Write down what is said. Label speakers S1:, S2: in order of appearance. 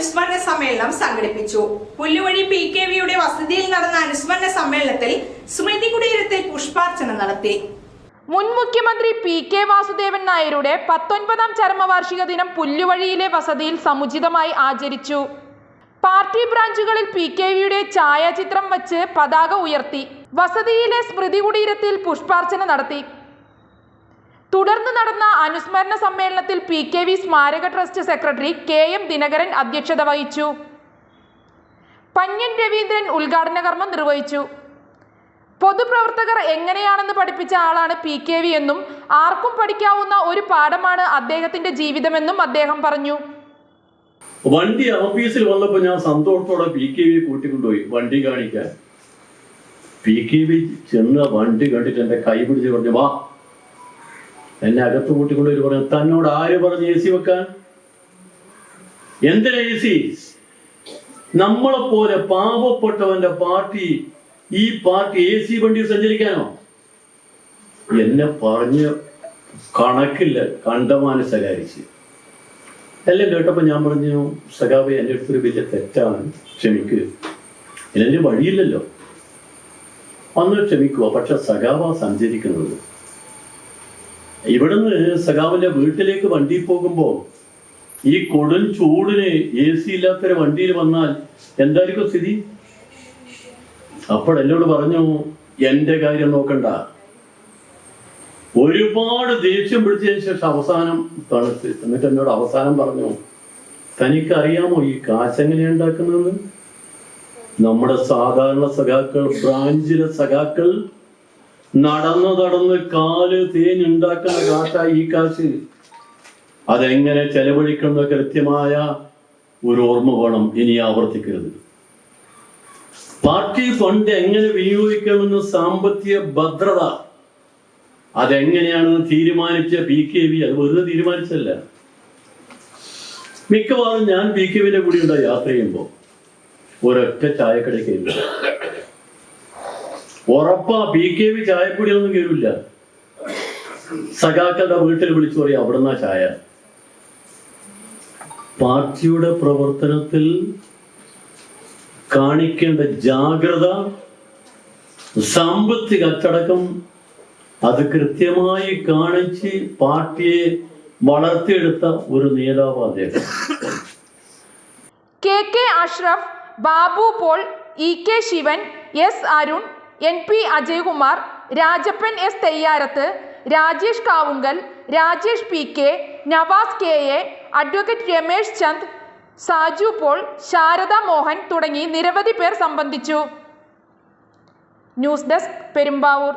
S1: അനുസ്മരണ സമ്മേളനം സംഘടിപ്പിച്ചു. പുല്ലുവഴി പി കെ വിയുടെ വസതിയിൽ നടന്ന അനുസ്മരണ സമ്മേളനത്തിൽ സ്മൃതി കുടീരത്തിൽ പുഷ്പാർച്ചന നടത്തി.
S2: മുൻ മുഖ്യമന്ത്രി പി കെ വാസുദേവൻ നായരുടെ പത്തൊൻപതാം ചരമവാർഷിക ദിനം പുല്ലുവഴിയിലെ വസതിയിൽ സമുചിതമായി ആചരിച്ചു. പാർട്ടി ബ്രാഞ്ചുകളിൽ പി കെ വിയുടെ ഛായാചിത്രം വച്ച് പതാക ഉയർത്തി. വസതിയിലെ സ്മൃതി കുടീരത്തിൽ പുഷ്പാർച്ചന നടത്തി. തുടർന്ന് നടന്ന അനുസ്മരണ സമ്മേളനത്തിൽ പി കെ വി സ്മാരക trust secretary K M Dinakaran അധ്യക്ഷത വഹിച്ചു. പന്യൻ രവീന്ദ്രൻ ഉദ്ഘാടന കർമ്മം നിർവഹിച്ചു. പൊതുപ്രവർത്തകർ എങ്ങനെയാണെന്ന് പഠിപ്പിച്ച ആളാണ് പി കെ വി എന്നും ആർക്കും പഠിക്കാവുന്ന ഒരു പാഠമാണ് അദ്ദേഹത്തിന്റെ ജീവിതമെന്നും അദ്ദേഹം പറഞ്ഞു.
S3: വണ്ടി ഓഫീസിൽ വന്നപ്പോ ഞാൻ സന്തോഷത്തോടെ പി കെ വി കൂട്ടിക്കൊണ്ടുപോയി വണ്ടി കാണിക്കാൻ. പി കെ വി ചെന്ന് വണ്ടി കണ്ടിട്ട് എന്റെ കൈ പിടിച്ച് പറഞ്ഞു വാ എന്നെ അകത്ത് കൂട്ടിക്കൊണ്ട് ഒരു പറഞ്ഞു തന്നോട് ആര് പറഞ്ഞ് എ സി വെക്കാൻ? എന്തിനാ എ സി? നമ്മളെ പോലെ പാവപ്പെട്ടവന്റെ പാർട്ടി ഈ പാർട്ടി എ സി വണ്ടി സഞ്ചരിക്കാനോ? എന്നെ പറഞ്ഞ് കണക്കില്ല കണ്ടമാനെ ശകാരിച്ച്. എല്ലാം കേട്ടപ്പോൾ ഞാൻ പറഞ്ഞു സഖാബ് എന്റെ അടുത്തൊരു വലിയ തെറ്റാണ് ക്ഷമിക്കുക എന്നെ വഴിയില്ലല്ലോ. അന്ന് ക്ഷമിക്കുക പക്ഷെ സഖാവ സഞ്ചരിക്കുന്നത്. ഇവിടുന്ന് സഖാവിന്റെ വീട്ടിലേക്ക് വണ്ടി പോകുമ്പോൾ ഈ കൊടും ചൂടിന് എ സി ഇല്ലാത്തൊരു വണ്ടിയിൽ വന്നാൽ എന്തായിരിക്കും സ്ഥിതി? അപ്പോൾ എന്നോട് പറഞ്ഞു എന്റെ കാര്യം നോക്കണ്ട. ഒരുപാട് ദേഷ്യം പിടിച്ചതിന് ശേഷം അവസാനം തണുത്ത്. എന്നിട്ട് എന്നോട് അവസാനം പറഞ്ഞു തനിക്കറിയാമോ ഈ കാശ് ഉണ്ടാക്കുന്നതെന്ന്? ഉണ്ടാക്കുന്നത് നമ്മുടെ സാധാരണ സഖാക്കൾ ബ്രാഞ്ചിലെ സഖാക്കൾ നടന്നു നടന്ന് കാൽ തേഞ്ഞുണ്ടാക്കുന്ന കാശാ ഈ കാശ്. അതെങ്ങനെ ചെലവഴിക്കുന്ന കൃത്യമായ ഒരു ഓർമ്മ വേണം ഇനി ആവർത്തിക്കരുത്. പാർട്ടി ഫണ്ട് എങ്ങനെ വിനിയോഗിക്കണമെന്ന് സാമ്പത്തിക ഭദ്രത അതെങ്ങനെയാണെന്ന് തീരുമാനിച്ച പി കെ വി? അത് വെറുതെ തീരുമാനിച്ചല്ല മിക്കവാറും ഞാൻ പി കെ വിന്റെ കൂടി ഉണ്ടായി യാത്ര ചെയ്യുമ്പോൾ ഒരൊറ്റ ചായക്കടയിൽ കയറില്ല ഉറപ്പാ പി കെ വി ചായപ്പൊടിയൊന്നും കയറില്ല സഖാക്കളുടെ വീട്ടിൽ വിളിച്ചു പറയും അവിടുന്ന ചായ? പാർട്ടിയുടെ പ്രവർത്തനത്തിൽ കാണിക്കേണ്ട ജാഗ്രത സാമ്പത്തിക അച്ചടക്കം അത് കൃത്യമായി കാണിച്ച് പാർട്ടിയെ വളർത്തിയെടുത്ത ഒരു നേതാവ് അദ്ദേഹം.
S2: K K Ashraf Babu Paul E K Sivan S Arun N P Ajayakumar Rajappan S Theyyarath Rajesh Kavungal Rajesh P K Navas K A advocate Ramesh Chand Saju Paul Sarada Mohan തുടങ്ങി നിരവധി പേർ സംബന്ധിച്ചു. News desk Perumbavoor.